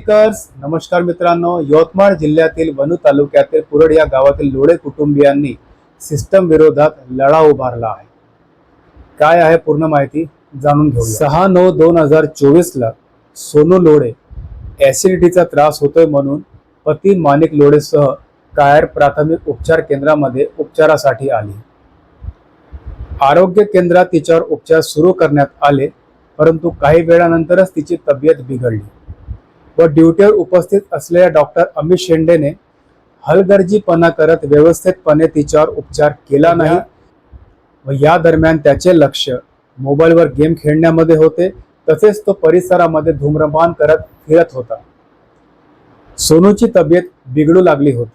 Makers नमस्कार मित्रांनो. यवतमाळ जिल्ह्यातील वनू तालुक्यातील पुरड या गावातील लोळे कुटुंबियांनी सिस्टम विरोधात लढा उभारला आहे. काय आहे पूर्ण माहिती जाणून घेऊ सहा नऊ दोन हजार चोवीसला सोनू लोळे ॲसिडिटीचा त्रास होतोय म्हणून पती माणिक लोढेसह कायर प्राथमिक उपचार केंद्रामध्ये उपचारासाठी आली. आरोग्य केंद्रात तिच्यावर उपचार सुरू करण्यात आले परंतु काही वेळानंतरच तिची तब्येत बिघडली. व ड्युटीवर उपस्थित असलेल्या डॉक्टर अमित शेंडेने हलगर्जीपणा करत व्यवस्थितपणे तिच्यावर उपचार केला नाही. व या दरम्यान त्याचे लक्ष मोबाईलवर गेम खेळण्यामध्ये होते. तसेच तो परिसरामध्ये धूम्रपान करत फिरत होता. सोनूची तब्येत बिघडू लागली होती.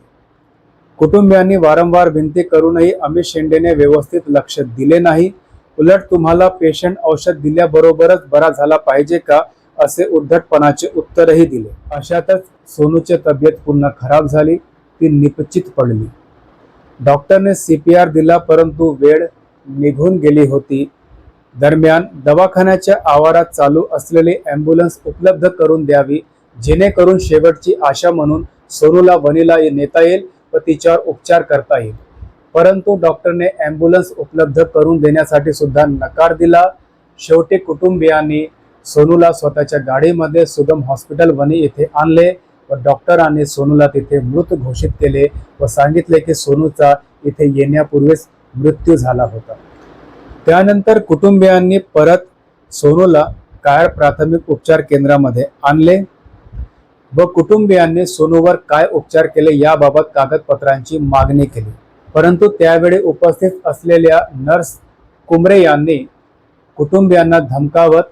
कुटुंबियांनी वारंवार विनंती करूनही अमित शेंडेने व्यवस्थित लक्ष दिले नाही. उलट तुम्हाला पेशंट औषध दिल्याबरोबरच बरा झाला पाहिजे का? असे उद्धटपणाचे उत्तरही दिले. अशातच सोनूची तब्येत पुन्हा खराब झाली. ती निपचित पडली. डॉक्टरने सी पी आर दिला परंतु वेळ निघून गेली होती. दरम्यान दवाखान्याच्या आवारात चालू असलेली ॲम्ब्युलन्स उपलब्ध करून द्यावी जेणेकरून शेवटची आशा म्हणून सोनूला वनीला नेता येईल व तिच्यावर उपचार करता येईल. परंतु डॉक्टरने ॲम्ब्युलन्स उपलब्ध करून देण्यासाठी सुद्धा नकार दिला. शेवटी कुटुंबियांनी सोनूला स्वतःच्या गाडीमध्ये सुगम हॉस्पिटल वणी येथे आणले व डॉक्टरांनी सोनूला तिथे मृत घोषित केले व सांगितले की सोनूचा इथे येण्यापूर्वीच मृत्यू झाला होता. त्यानंतर कुटुंबियांनी परत सोनूला कायर प्राथमिक उपचार केंद्रामध्ये आणले व कुटुंबियांनी सोनूवर काय उपचार केले याबाबत कागदपत्रांची मागणी केली. परंतु त्यावेळी उपस्थित असलेल्या नर्स कुमरे यांनी कुटुंबियांना धमकावत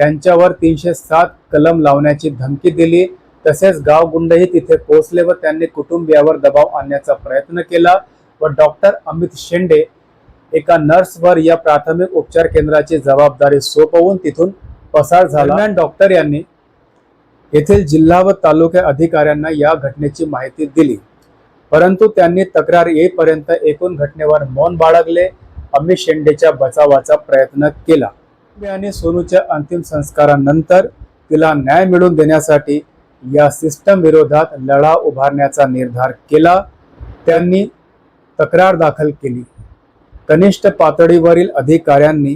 त्यांच्यावर तीनशे सात कलम लावण्याची धमकी दिली. तसेच गावगुंडही तिथे पोहोचले व त्यांनी कुटुंबियावर दबाव आणण्याचा प्रयत्न केला व डॉक्टर अमित शेंडे एका नर्सवर या प्राथमिक उपचार केंद्राची जबाबदारी सोपवून तिथून पसार झाला. डॉक्टर यांनी येथील जिल्हा व तालुक्या अधिकाऱ्यांना या घटनेची माहिती दिली. परंतु त्यांनी तक्रार येईपर्यंत एकूण घटनेवर मौन बाळगले. अमित शेंडेच्या बचावाचा प्रयत्न केला. आणि सोनूच्या अंतिम संस्कारानंतर तिला न्याय मिळवून देण्यासाठी या सिस्टम विरोधात लढा उभारण्याचा निर्धार केला. त्यांनी तक्रार दाखल केली. कनिष्ठ पातळीवरील अधिकाऱ्यांनी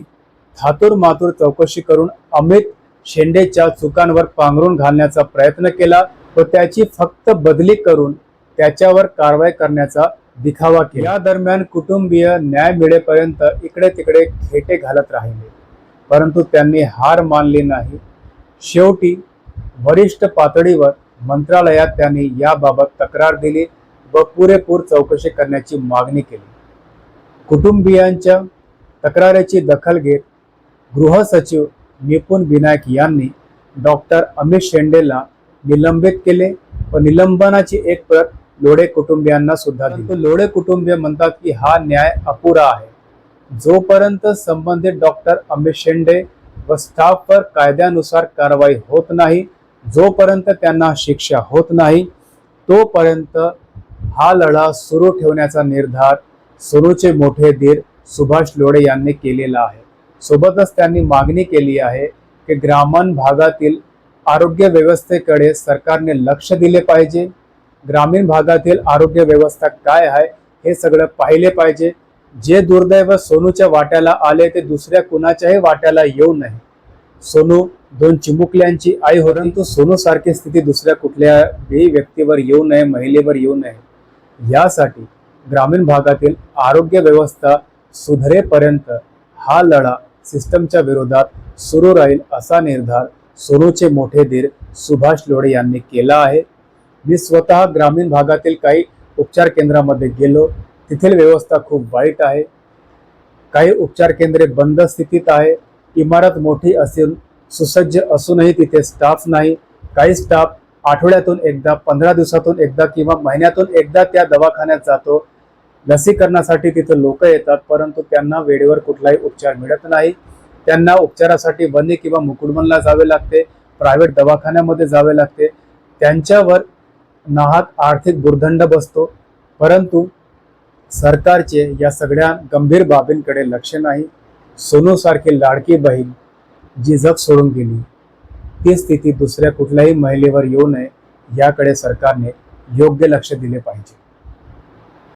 थातूर मातूर चौकशी करून अमित शेंडेच्या चुकांवर पांघरून घालण्याचा प्रयत्न केला व त्याची फक्त बदली करून त्याच्यावर कारवाई करण्याचा दिखावा केला. या दरम्यान कुटुंबीय न्याय मिळेपर्यंत इकडे तिकडे खेटे घालत राहिले. परंतु त्यांनी हार मानली नाही. शेवटी वरिष्ठ पातळीवर मंत्रालयात त्यांनी याबाबत तक्रार दिली व पुरेपूर चौकशी करण्याची मागणी केली. कुटुंबियांच्या तक्रारीची दखल घेत गृह सचिव निपुण विनायक यांनी डॉक्टर अमित शेंडेला निलंबित केले व निलंबनाची एक प्रत लोढे कुटुंबियांना सुद्धा दिली. लोढे कुटुंबीय म्हणतात की हा न्याय अपुरा आहे. जोपर्यंत संबंधित डॉक्टर अमित शेंडे व स्टाफवर कायद्यानुसार कारवाई होत नाही जोपर्यंत त्यांना शिक्षा होत नाही तोपर्यंत हा लढा सुरू ठेवण्याचा निर्धार सुरूचे मोठे धीर सुभाष लोढे यांनी केलेला आहे. सोबतच त्यांनी मागणी केली आहे की ग्रामीण भागातील आरोग्य व्यवस्थेकडे सरकारने लक्ष दिले पाहिजे. ग्रामीण भागातील आरोग्य व्यवस्था काय आहे हे सगळं पाहिले पाहिजे. जे दुर्दैव सोनूच्या वाट्याला आले ते दुसऱ्या कुणाच्याही वाट्याला येऊ नये. सोनू दोन चिमुकल्यांची आई हो परंतु सोनू सारखी स्थिती दुसऱ्या कुठल्याही व्यक्तीवर येऊ नये महिलेवर येऊ नये. यासाठी ग्रामीण भागातील आरोग्य व्यवस्था सुधरेपर्यंत हा लढा सिस्टमच्या विरोधात सुरू राहील असा निर्धार सोनूचे मोठे धीर सुभाष लोढे यांनी केला आहे. मी स्वतः ग्रामीण भागातील काही उपचार केंद्रामध्ये गेलो. तेथील व्यवस्था खूप वाईट आहे. काही उपचार केंद्रे बंद स्थितीत आहे. इमारत मोठी असून सुसज्ज असूनही तिथे स्टाफ नाही. काही स्टाफ आठवड्यातून एकदा पंधरा दिवसातून एकदा किंवा महिन्यातून एकदा त्या दवाखान्यात जातो. लसीकरणासाठी तिथे लोक येतात परंतु त्यांना वेळेवर कुठलाही उपचार मिळत नाही. त्यांना उपचारासाठी बंदी किंवा मुकुडमनला जावे लागते प्रायव्हेट दवाखान्यामध्ये जावे लागते. त्यांच्यावर नाहात आर्थिक दुर्दंड बसतो. परंतु सरकारचे या सगळ्या गंभीर बाबींकडे लक्ष नाही. सोनूसारखी लाडकी बहीण जी जग सोडून गेली ती स्थिती दुसऱ्या कुठल्याही महिलेवर येऊ नये याकडे सरकारने योग्य लक्ष दिले पाहिजे.